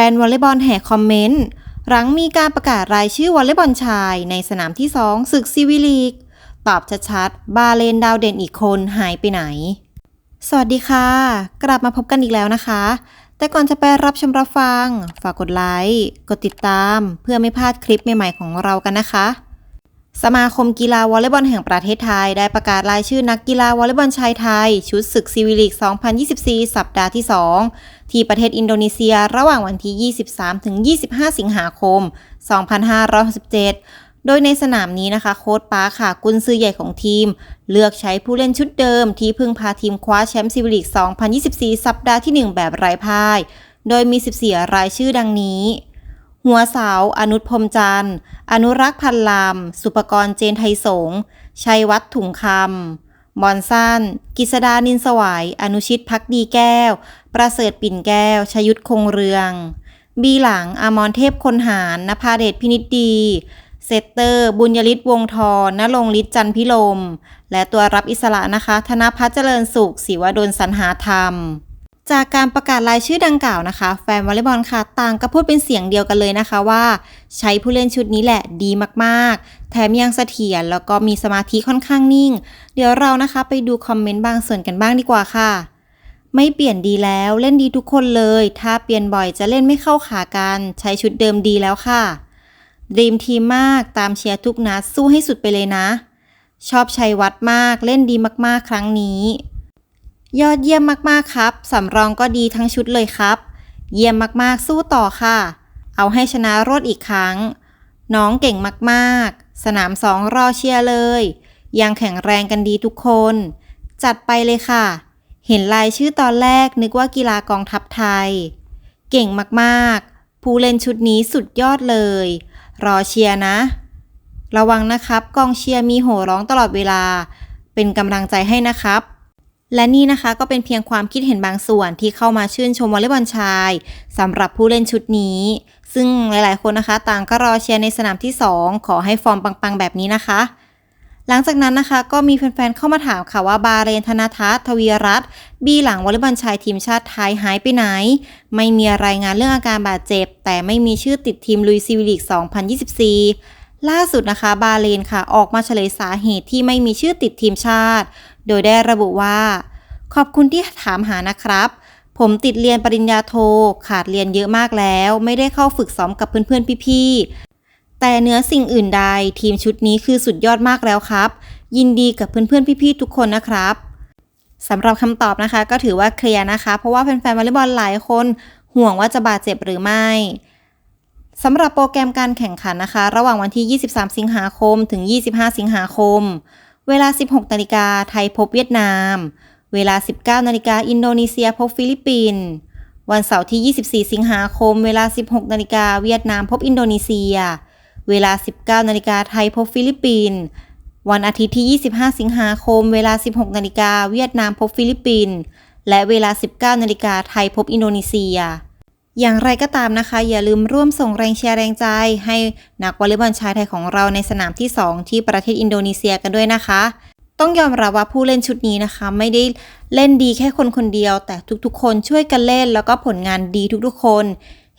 ฟนวอลเลย์บอลแห่คอมเมนต์ หลังมีการประกาศรายชื่อวอลเลย์บอลชายในสนามที่ 2 ศึกซีวิลีก ตอบชัดๆ บาเลนดาวเด่นอีกคนหายไปไหน สวัสดีค่ะ กลับมาพบกันอีกแล้วนะคะ แต่ก่อนจะไปรับชมรับฟัง ฝากกดไลค์ กดติดตาม เพื่อไม่พลาดคลิปใหม่ๆของเรากันนะคะ สมาคมกีฬาวอลเลย์บอลแห่งประเทศไทย ได้ประกาศรายชื่อนักกีฬาวอลเลย์บอลชายไทย ชุดศึกซีวิลีก2024 สัปดาห์ที่ 2 ที่ประเทศอินโดนีเซียระหว่างวันที่ 23-25 สิงหาคม 2567 โดยในสนามนี้นะคะ โค้ชป้าค่ะกุนซือใหญ่ของทีม เลือกใช้ผู้เล่นชุดเดิม ที่เพึ่งพาทีมคว้าแชมป์ซีวิลีก2024 สัปดาห์ที่ 1 แบบไร้พ่าย โดยมี 14 รายชื่อดังนี้ หัวเสาอนุพรมจันทร์ อนุรักษ์พันลาม สุปกรณ์เจนไทยสงชัยวัฒน์ถุงคำบอนสั้น กิษดานินสวาย อนุชิตพักดีแก้ว ประเสริฐปิ่นแก้ว ชยุทธคงเรือง บีหลัง อมรเทพคนหารนภาเดชพินิจดี เซตเตอร์ บุญยฤทธิ์วงทรนรงฤทธิ์จันพิลม และตัวรับอิสระนะคะ ธนพัฒเจริญสุขศิวดลสรรหาธรรม จากการประกาศรายชื่อดังกล่าวนะคะ แฟนวอลเลย์บอลค่ะต่างก็พูดเป็นเสียงเดียวกันเลยนะคะว่า ใช้ผู้เล่นชุดนี้แหละดีมากๆ แถมยังเสถียรแล้วก็มีสมาธิค่อนข้างนิ่ง เดี๋ยวเรานะคะไปดูคอมเมนต์บางส่วนกันบ้างดีกว่าค่ะ ไม่เปลี่ยนดีแล้วเล่นดีทุกคนเลย ถ้าเปลี่ยนบ่อยจะเล่นไม่เข้าขากัน ใช้ชุดเดิมดีแล้วค่ะดีมทีมมากตามเชียร์ทุกนัดสู้ให้สุดไปเลยนะ ชอบชัยวัดมากเล่นดีมากๆ ครั้งนี้ ยอดเยี่ยมมากๆครับ สำรองก็ดีทั้งชุดเลยครับ เยี่ยมมากๆสู้ต่อค่ะ เอาให้ชนะรวดอีกครั้ง น้องเก่งมากๆ สนามสองรอเชียร์เลย ยังแข็งแรงกันดีทุกคน จัดไปเลยค่ะ เห็นรายชื่อตอนแรกนึกว่ากีฬากองทัพไทย เก่งมากๆ ผู้เล่นชุดนี้สุดยอดเลย รอเชียร์นะ ระวังนะครับ กองเชียร์มีโห่ร้องตลอดเวลา เป็นกำลังใจให้นะครับ และนี่นะคะก็เป็นเพียงความคิดเห็นบางส่วนที่เข้ามาชื่นชมวอลเลย์บอลชายสำหรับผู้เล่นชุดนี้ ซึ่งหลายๆ คนนะคะ ต่างก็รอเชียร์ในสนามที่ 2 ขอให้ฟอร์มปังๆ แบบนี้นะคะ หลังจากนั้นนะคะก็มีแฟนๆ เข้ามาถามค่ะว่าบาเรนธนาทัศน์ทวีรัตน์บีหลังวอลเลย์บอลชายทีมชาติไทยหายไปไหน ไม่มีรายงานเรื่องอาการบาดเจ็บ แต่ไม่มีชื่อติดทีมลุยซีวิลีก2024ล่าสุดนะคะ บาเลนค่ะ ออกมาเฉลยสาเหตุที่ไม่มีชื่อติดทีมชาติ โดยได้ระบุว่า ขอบคุณที่ถามหานะครับ ผมติดเรียนปริญญาโทขาดเรียนเยอะมากแล้ว ไม่ได้เข้าฝึกซ้อมกับเพื่อนๆพี่ๆ แต่เนื้อสิ่งอื่นใดทีมชุดนี้คือสุดยอดมากแล้วครับ ยินดีกับเพื่อนๆพี่ๆทุกคนนะครับสำหรับคำตอบนะคะก็ถือว่าเคลียร์นะคะ เพราะว่าแฟนๆวอลเลย์บอลหลายคนห่วงว่าจะบาดเจ็บหรือไม่สำหรับโปรแกรมการแข่งขันนะคะ ระหว่างวันที่ 23 สิงหาคม ถึง 25 สิงหาคม เวลา 16 นาฬิกาไทยพบเวียดนาม เวลา 19 นาฬิกาอินโดนีเซียพบฟิลิปปินส์ วันเสาร์ที่ 24 สิงหาคม เวลา 16 นาฬิกาเวียดนามพบอินโดนีเซีย เวลา 19 นาฬิกาไทยพบฟิลิปปินส์ วันอาทิตย์ที่ 25 สิงหาคม เวลา 16 นาฬิกาเวียดนามพบฟิลิปปินส์ และเวลา 19 นาฬิกาไทยพบอินโดนีเซีย อย่างไรก็ตามนะคะ อย่าลืมร่วมส่งแรงเชียร์แรงใจ ให้นักวอลเลย์บอลชายไทยของเราในสนามที่ 2 ที่ประเทศอินโดนีเซียกันด้วยนะคะ ต้องยอมรับว่าผู้เล่นชุดนี้นะคะ ไม่ได้เล่นดีแค่คนคนเดียว แต่ทุกๆ คนช่วยกันเล่น แล้วก็ผลงานดีทุกๆ คน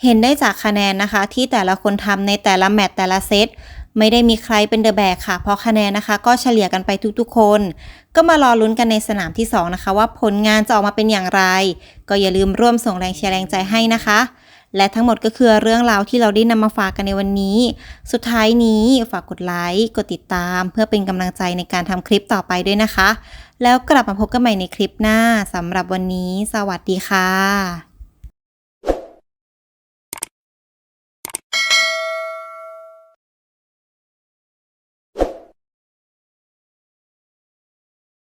เห็นได้จากคะแนนนะคะ ที่แต่ละคนทำในแต่ละแมตช์แต่ละเซต ไม่ได้มีใครเป็นเดอะแบกค่ะ เพราะคะแนนนะคะ ก็เฉลี่ยกันไปทุกๆคน ก็มารอลุ้นกันในสนามที่ 2 นะคะ ว่าผลงานจะออกมาเป็นอย่างไร ก็อย่าลืมร่วมส่งแรงเชียร์แรงใจให้นะคะ และทั้งหมดก็คือเรื่องราวที่เราได้นำมาฝากกันในวันนี้ สุดท้ายนี้ฝากกดไลค์กดติดตาม เพื่อเป็นกำลังใจในการทำคลิปต่อไปด้วยนะคะ แล้วกลับมาพบกันใหม่ในคลิปหน้าสำหรับวันนี้ สวัสดีค่ะ